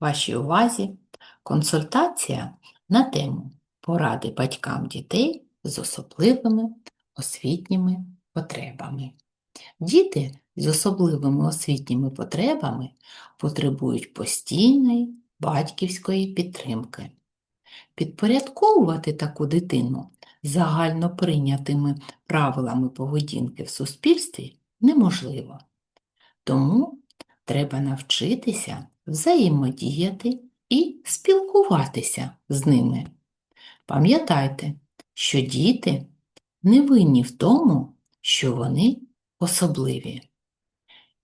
Вашій увазі консультація на тему поради батькам дітей з особливими освітніми потребами. Діти з особливими освітніми потребами потребують постійної батьківської підтримки. Підпорядковувати таку дитину загально прийнятими правилами поведінки в суспільстві неможливо. Тому треба навчитися взаємодіяти і спілкуватися з ними. Пам'ятайте, що діти не винні в тому, що вони особливі.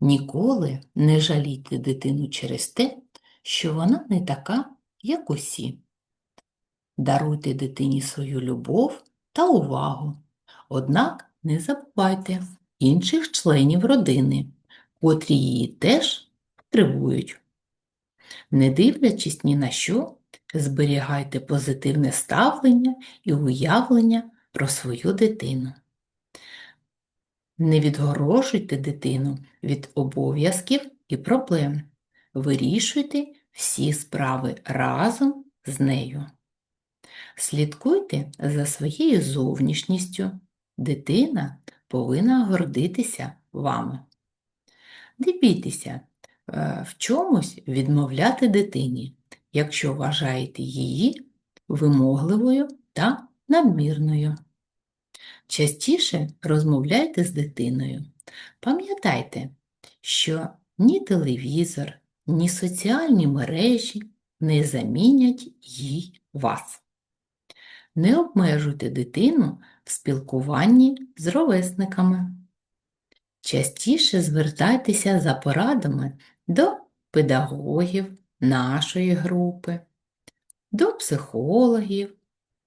Ніколи не жалійте дитину через те, що вона не така, як усі. Даруйте дитині свою любов та увагу. Однак не забувайте інших членів родини, котрі її теж потребують. Не дивлячись ні на що, зберігайте позитивне ставлення і уявлення про свою дитину. Не відгорожуйте дитину від обов'язків і проблем. Вирішуйте всі справи разом з нею. Слідкуйте за своєю зовнішністю. Дитина повинна гордитися вами. Бійтеся е, в чомусь відмовляти дитині, якщо вважаєте її вимогливою та надмірною. Частіше розмовляйте з дитиною. Пам'ятайте, що ні телевізор, ні соціальні мережі не замінять їй вас. Не обмежуйте дитину в спілкуванні з ровесниками. Частіше звертайтеся за порадами до педагогів нашої групи, до психологів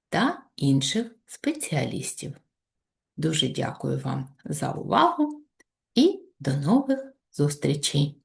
та інших спеціалістів. Дуже дякую вам за увагу і до нових зустрічей!